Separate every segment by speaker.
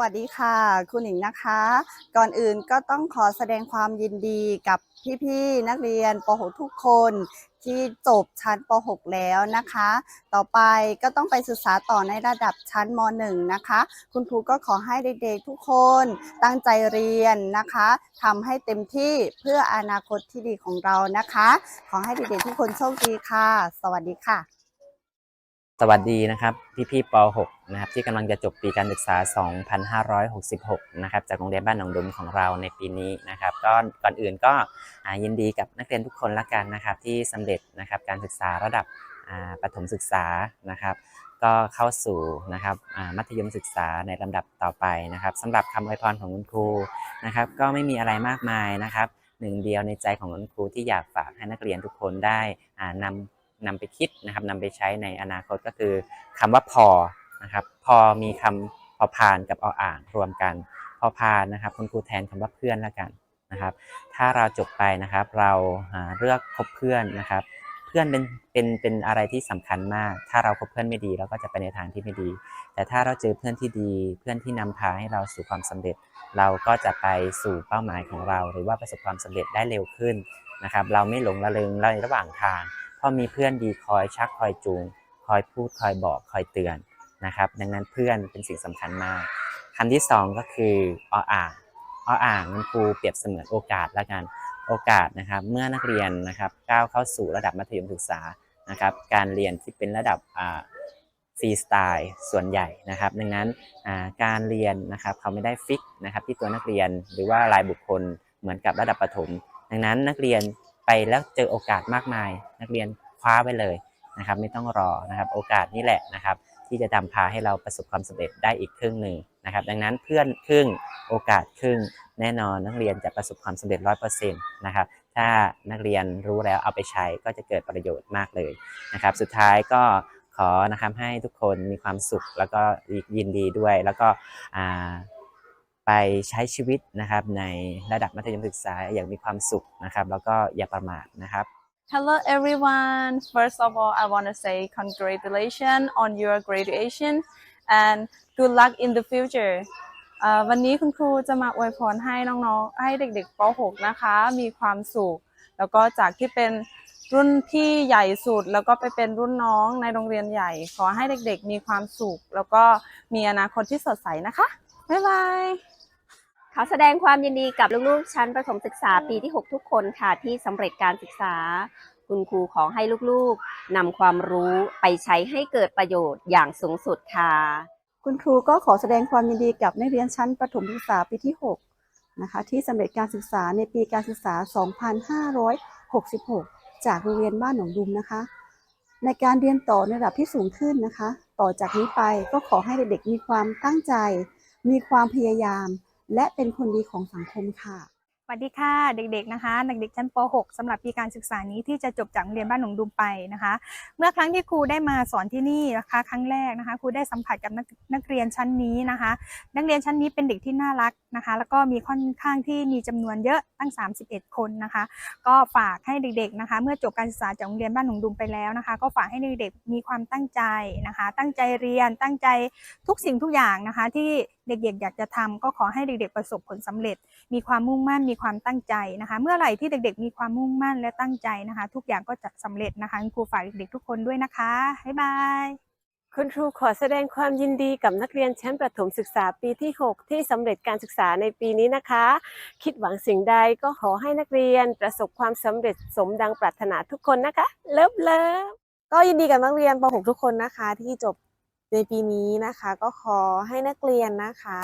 Speaker 1: วัสดีค่ะ คุณหญิงนะคะ ก่อนอื่นก็ต้องขอแสดงความยินดีกับพี่ๆนักเรียนป .6 ทุกคนที่จบชั้นป .6 แล้วนะคะ ต่อไปก็ต้องไปศึกษาต่อในระดับชั้นม .1 นะคะ คุณครูก็ขอให้เด็กๆทุกคนตั้งใจเรียนนะคะทำให้เต็มที่เพื่ออนาคตที่ดีของเรานะคะ ขอให้เด็กๆทุกคนโชคดีค่ะ สวัสดีค่ะ
Speaker 2: สวัสดีนะครับพี่ๆป .6 นะครับที่กำลังจะจบปีการศึกษา 2566 นะครับจากโรงเรียนบ้านหนองดุมของเราในปีนี้นะครับก็ก่อนอื่นก็ยินดีกับนักเรียนทุกคนละกันนะครับที่สำเร็จนะครับการศึกษาระดับประถมศึกษานะครับก็เข้าสู่นะครับมัธยมศึกษาในลำดับต่อไปนะครับสำหรับคำอวยพรของคุณครูนะครับก็ไม่มีอะไรมากมายนะครับหนึ่งเดียวในใจของคุณครูที่อยากฝากให้นักเรียนทุกคนได้อ่านำ นำไปคิดนะครับนำไปใช้ในอนาคตก็คือคำว่าพอนะครับพอมีคำพอพานกับออ่างรวมกัน พอพานนะครับ คุณครูแทนคำว่าเพื่อนแล้วกันนะครับ ถ้าเราจบไปนะครับ เราหาเลือกคบเพื่อนนะครับ เพื่อนเป็นเป็นเป็นอะไรที่สำคัญมาก ถ้าเราคบเพื่อนไม่ดีเราก็จะไปในทางที่ไม่ดี แต่ถ้าเราเจอเพื่อนที่ดีเพื่อนที่นำพาให้เราสู่ความสำเร็จ เราก็จะไปสู่เป้าหมายของเรา หรือว่าประสบความสำเร็จได้เร็วขึ้นนะครับ เราไม่หลงระเริงในระหว่างทาง เพราะมีเพื่อนดีคอยชักคอยจูง คอยพูดคอยบอกคอยเตือนนะครับ ดังนั้นเพื่อนเป็นสิ่งสำคัญมากคำที่สองก็คือออ่างออ่างมันครูเปรียบเสมือนโอกาสละกันโอกาสนะครับ เมื่อนักเรียนนะครับก้าวเข้าสู่ระดับมัธยมศึกษานะครับ การเรียนที่เป็นระดับอ่าฟรีสไตล์ส่วนใหญ่นะครับ ดังนั้นอ่าการเรียนนะครับเขาไม่ได้ฟิกนะครับที่ตัวนักเรียนหรือว่ารายบุคคลเหมือนกับระดับประถม ดังนั้นนักเรียน ไปแล้วเจอโอกาสมากมาย นักเรียนคว้าไปเลยนะครับ ไม่ต้องรอนะครับ โอกาสนี่แหละนะครับ ที่จะนำพาให้เราประสบความสำเร็จได้อีกครึ่งหนึ่งนะครับ ดังนั้นเพื่อนครึ่งโอกาสครึ่งแน่นอนนักเรียนจะประสบความสำเร็จร้อยเปอร์เซ็นต์นะครับถ้านักเรียนรู้แล้วเอาไปใช้ก็จะเกิดประโยชน์มากเลยนะครับ สุดท้ายก็ขอนะครับให้ทุกคนมีความสุขแล้วก็ยินดีด้วยแล้วก็อ่า ไปใช้ชีวิตนะครับในระดับมัธยมศึกษาอย่างมีความสุขนะครับแล้วก็อย่าประมาทนะครับ
Speaker 3: Hello everyone. First of all, I want to say congratulations on your graduation and good luck in the future. วันนี้คุณครูจะมาอวยพรให้น้องๆ ให้เด็กๆป .6 นะคะ มีความสุข แล้วก็จากที่เป็นรุ่นพี่ใหญ่สุด แล้วก็ไปเป็นรุ่นน้องในโรงเรียนใหญ่ ขอให้เด็กๆ มีความสุข แล้วก็มีอนาคตที่สดใสนะคะ บ๊ายบาย
Speaker 4: ขอแสดงความยินดีกับลูกๆ ชั้นประถมศึกษาปีที่ 6 ทุกคนค่ะที่สำเร็จการศึกษา คุณครูขอให้ลูกๆนำความรู้ไปใช้ให้เกิดประโยชน์อย่างสูงสุดค่ะ
Speaker 1: คุณครูก็ขอแสดงความยินดีกับนักเรียนชั้นประถมศึกษาปีที่ 6 นะคะ ที่สำเร็จการศึกษาในปีการศึกษา 2566 จากโรงเรียนบ้านหนองดุมนะคะ ในการเรียนต่อในระดับที่สูงขึ้นนะคะ ต่อจากนี้ไปก็ขอให้เด็กๆมีความตั้งใจ มีความพยายาม และเป็นคนดีของสังคมค่ะ
Speaker 5: สวัสดีค่ะเด็กๆนะคะเด็กๆชั้นป .6 สำหรับปีการศึกษานี้ที่จะจบจากโรงเรียนบ้านหนองดุมไปนะคะ เมื่อครั้งที่ครูได้มาสอนที่นี่นะคะครั้งแรกนะคะครูได้สัมผัสกับนักนักเรียนชั้นนี้นะคะ นักเรียนชั้นนี้เป็นเด็กที่น่ารักนะคะ แล้วก็มีค่อนข้างที่มีจำนวนเยอะตั้ง 31 คนนะคะ ก็ฝากให้เด็กๆนะคะ เมื่อจบการศึกษาจากโรงเรียนบ้านหนองดุมไปแล้วนะคะ ก็ฝากให้เด็กๆมีความตั้งใจนะคะ ตั้งใจเรียนตั้งใจทุกสิ่งทุกอย่างนะคะ ที่เด็กๆอยากจะทำก็ขอให้เด็กๆประสบผลสำเร็จ มีความมุ่งมั่นมีความตั้งใจนะคะ เมื่อไหร่ที่เด็กๆ มีความมุ่งมั่นและตั้งใจนะคะ ทุกอย่างก็จะสำเร็จนะคะคุณครูฝากเด็กๆทุกคนด้วยนะคะบ๊ายบาย
Speaker 6: คุณครูขอแสดงความยินดีกับนักเรียนชั้นประถมศึกษาปีที่ 6 ที่สำเร็จการศึกษาในปีนี้นะคะ คิดหวังสิ่งใดก็ขอให้นักเรียนประสบความสำเร็จสมดังปรารถนาทุกคนนะคะ เลิฟเลิฟก็ยินดีกับนักเรียนป .6 ทุกคนนะคะ ที่จบ ในปีนี้นะคะก็ขอให้นักเรียนนะคะ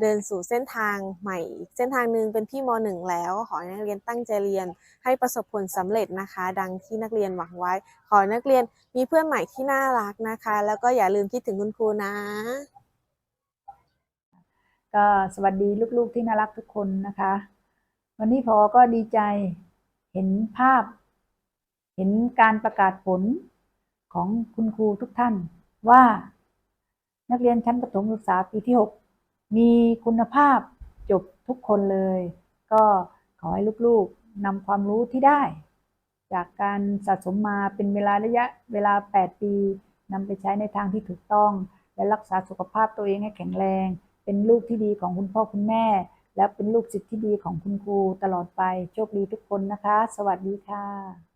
Speaker 6: เดินสู่เส้นทางใหม่ เส้นทางหนึ่งเป็นพี่ม .1 แล้ว ขอให้นักเรียนตั้งใจเรียนให้ประสบผลสำเร็จนะคะ ดังที่นักเรียนหวังไว้ ขอให้นักเรียนมีเพื่อนใหม่ที่น่ารักนะคะ แล้วก็อย่าลืมคิดถึงคุณครูนะ
Speaker 7: ก็สวัสดีลูกๆที่น่ารักทุกคนนะคะ วันนี้พอก็ดีใจเห็นภาพ เห็นการประกาศผลของคุณครูทุกท่านว่า นักเรียนชั้นประถมศึกษาปีที่ 6 มีคุณภาพจบทุกคนเลย ก็ขอให้ลูกๆนำความรู้ที่ได้ จากการสะสมมาเป็นเวลาระยะเวลา 8 ปีนำไปใช้ในทางที่ถูกต้อง และรักษาสุขภาพตัวเองให้แข็งแรง เป็นลูกที่ดีของคุณพ่อคุณแม่ และเป็นลูกศิษย์ที่ดีของคุณครูตลอดไปโชคดีทุกคนนะคะ สวัสดีค่ะ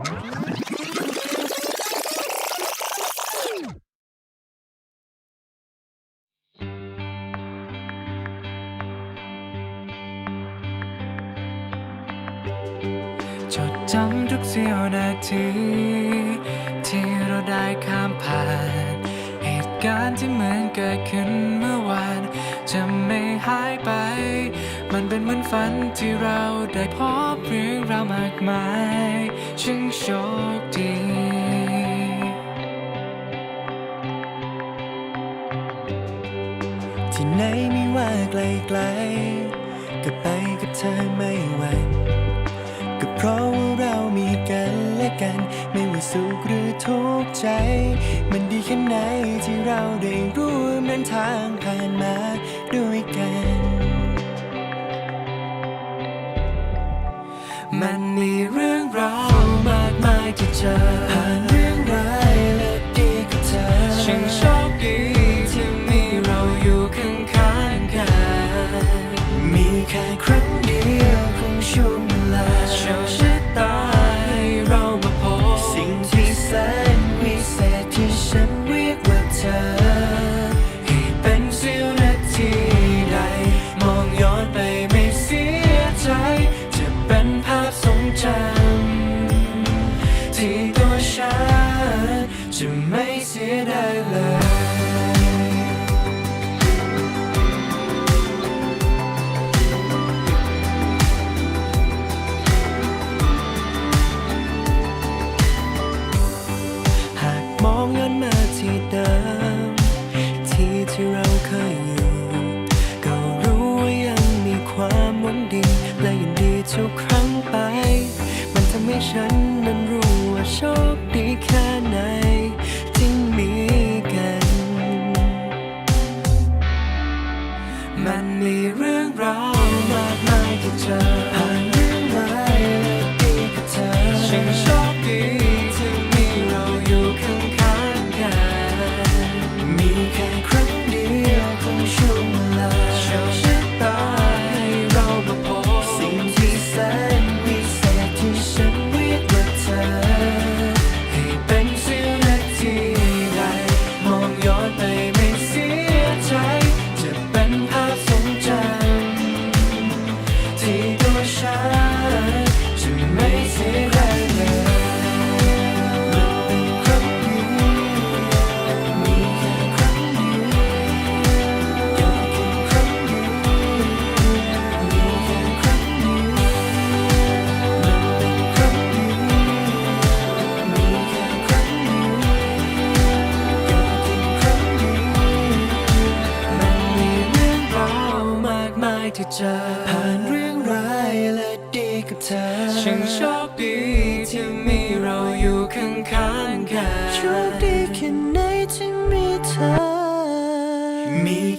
Speaker 8: จดจำทุกเสี้ยวนาที ที่เราได้ข้ามผ่าน เหตุการณ์ที่เหมือนเกิดขึ้นเมื่อวาน จะไม่หายไป นเหมือนฝันที่เราได้พบเรื่องราวมากมายช่างโชคดีที่ไหนไม่ว่าไกลไกลก็ไปกับเธอไม่หวั่นก็เพราะว่าเรามีกันและกัน ไม่ว่าสุขหรือทุกข์ใจ มันดีแค่ไหนที่เราได้ร่วมเดินทางผ่านมา to judge.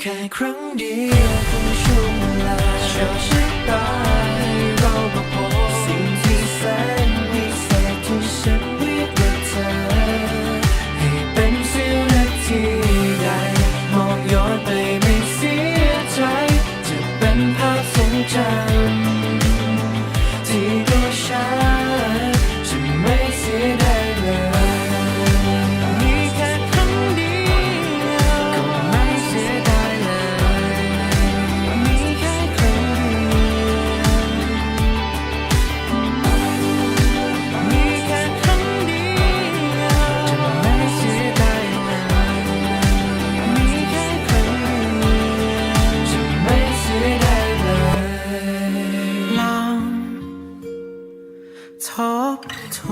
Speaker 8: แค่ครั้งเดียวคงช่วงเวลาชาชะตาให้เรามาพบสิ่งที่แสนวิเศษที่ฉันเรียกว่เธอ ให้เป็นเสี้ยวนาทีใด มองย้อนไปไม่เสียใจ จะเป็นภาพทรงจำ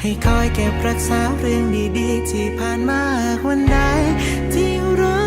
Speaker 9: ให้คอยเก็บรักษาเรื่องดีๆ ที่ผ่านมาวันใดที่รู้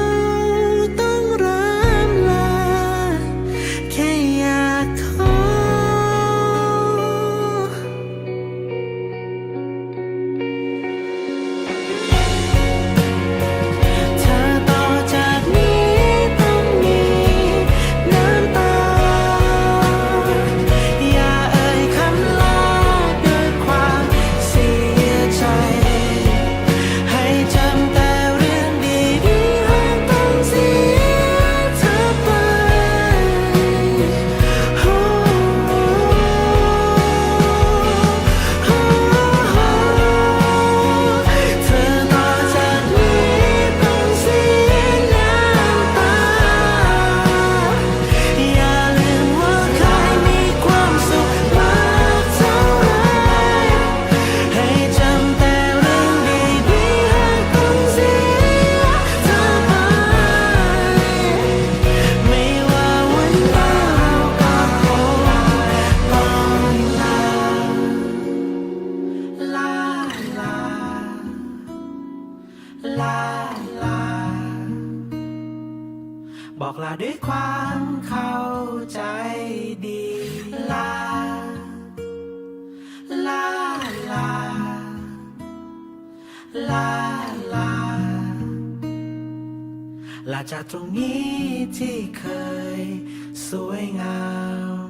Speaker 9: จากตรงนี้ที่เคยสวยงาม